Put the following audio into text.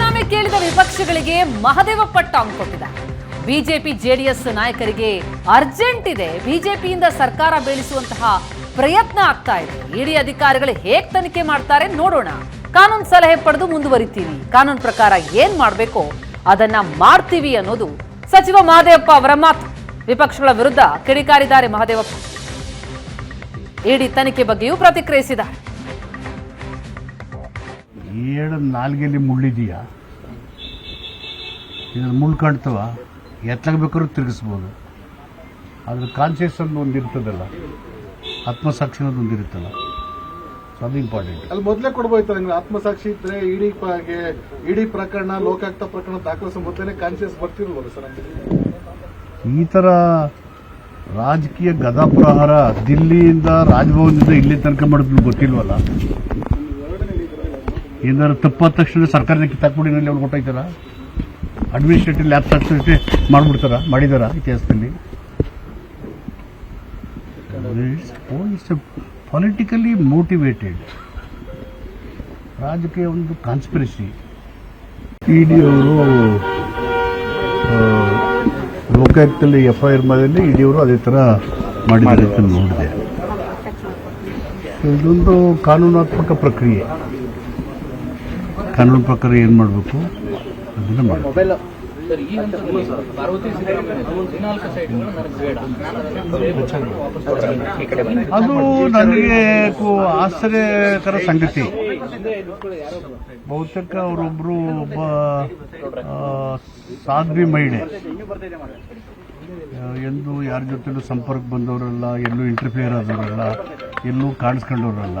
ಕೇಳಿದ ವಿಪಕ್ಷಗಳಿಗೆ ಮಹದೇವ ಪಟ್ಟ ಕೊಟ್ಟಿದ್ದಾರೆ. ಬಿಜೆಪಿ ಜೆಡಿಎಸ್ ನಾಯಕರಿಗೆ ಅರ್ಜೆಂಟ್ ಇದೆ. ಬಿಜೆಪಿಯಿಂದ ಸರ್ಕಾರ ಬೀಳಿಸುವಂತಹ ಪ್ರಯತ್ನ ಆಗ್ತಾ ಇದೆ. ಇಡಿ ಅಧಿಕಾರಿಗಳು ಹೇಗ್ ತನಿಖೆ ಮಾಡ್ತಾರೆ ನೋಡೋಣ. ಕಾನೂನು ಸಲಹೆ ಪಡೆದು ಮುಂದುವರಿತೀವಿ. ಕಾನೂನು ಪ್ರಕಾರ ಏನ್ ಮಾಡಬೇಕೋ ಅದನ್ನ ಮಾಡ್ತೀವಿ ಅನ್ನೋದು ಸಚಿವ ಮಹದೇವಪ್ಪ ಅವರ ಮಾತು. ವಿಪಕ್ಷಗಳ ವಿರುದ್ಧ ಕಿಡಿಕಾರಿದ್ದಾರೆ ಮಹದೇವಪ್ಪ. ಇಡಿ ತನಿಖೆ ಬಗ್ಗೆಯೂ ಪ್ರತಿಕ್ರಿಯಿಸಿದ್ದಾರೆ. ಏಳು ನಾಲ್ಗೆಲಿ ಮುಳ್ಳಿದೆಯಾ? ಇದನ್ನು ಮುಳ್ಳು ಕಾಣ್ತವ? ಎತ್ತಲಾಗ ಬೇಕಾದ್ರೂ ತಿರುಗಿಸ್ಬೋದು. ಅದ್ರ ಕಾನ್ಸಿಯಸ್ ಅನ್ನೋ ಒಂದು ಇರ್ತದಲ್ಲ ಆತ್ಮಸಾಕ್ಷಿ ಅನ್ನೋದು ಒಂದು ಇರುತ್ತಲ್ಲ ಸೊ ಅದು ಇಂಪಾರ್ಟೆಂಟ್ ಅಲ್ಲಿ ಮೊದಲೇ ಕೊಡ್ಬೋದು ನಂಗೆ ಆತ್ಮಸಾಕ್ಷಿ ಇದ್ರೆ ಇಡೀ ಹಾಗೆ ಇಡೀ ಪ್ರಕರಣ ಲೋಕಾಯುಕ್ತ ಪ್ರಕರಣ ದಾಖಲಿಸೋ ಮೊದಲೇ ಕಾನ್ಸಿಯಸ್ ಬರ್ತಿರ್ಬೋದು ಸರ್ ಹಂಗೆ ಈ ಥರ ರಾಜಕೀಯ ಗದಾಪ್ರಹಾರ ದಿಲ್ಲಿಯಿಂದ ರಾಜಭವನದಿಂದ ಇಲ್ಲಿ ತನಕ ಮಾಡಿದ್ರು ಗೊತ್ತಿಲ್ವಲ್ಲ? ಏನಾದ್ರು ತಪ್ಪಾದ ತಕ್ಷಣ ಸರ್ಕಾರದ ಕಿತ್ತಾಕ್ಬಿಡಿ ನಲ್ಲಿ ಅವ್ರು ಕೊಟ್ಟೈತಾರ ಅಡ್ಮಿನಿಸ್ಟ್ರೇಟಿವ್ ಲ್ಯಾಬ್ ಸರ್ಟಿಫಿಕೇಟ್ ಮಾಡ್ಬಿಡ್ತಾರ? ಮಾಡಿದಾರ ಇತಿಹಾಸದಲ್ಲಿ ಪೊಲಿಟಿಕಲಿ ಮೋಟಿವೇಟೆಡ್ ರಾಜಕೀಯ ಒಂದು ಕಾನ್ಸ್ಪಿರಸಿ ಇಡಿ ಅವರು ಲೋಕಾಯುಕ್ತದಲ್ಲಿ ಎಫ್ ಐ ಆರ್ ಮೇಲೆ ಇಡಿಯವರು ಅದೇ ಥರ ಮಾಡಿದ್ದಾರೆ ಅಂತ ನೋಡಿದೆ ಇದೊಂದು ಕಾನೂನಾತ್ಮಕ ಪ್ರಕ್ರಿಯೆ. ಕಾನೂನು ಪ್ರಕಾರ ಏನು ಮಾಡಬೇಕು? ಅದನ್ನು ಮಾಡಬೇಕು. ಅದು ನನಗೆ ಆಶ್ಚರ್ಯಕರ ಸಂಗತಿ. ಬಹುತೇಕ ಅವರೊಬ್ಬರು ಒಬ್ಬ ಸಾಧ್ವಿ ಮಹಿಳೆ. ಎಂದು ಯಾರ ಜೊತೆಲೂ ಸಂಪರ್ಕ ಬಂದವರಲ್ಲ ಎಲ್ಲೂ ಇಂಟರ್ಫಿಯರ್ ಆದವರಲ್ಲ ಎಲ್ಲೂ ಕಾಣಿಸ್ಕೊಂಡವರಲ್ಲ.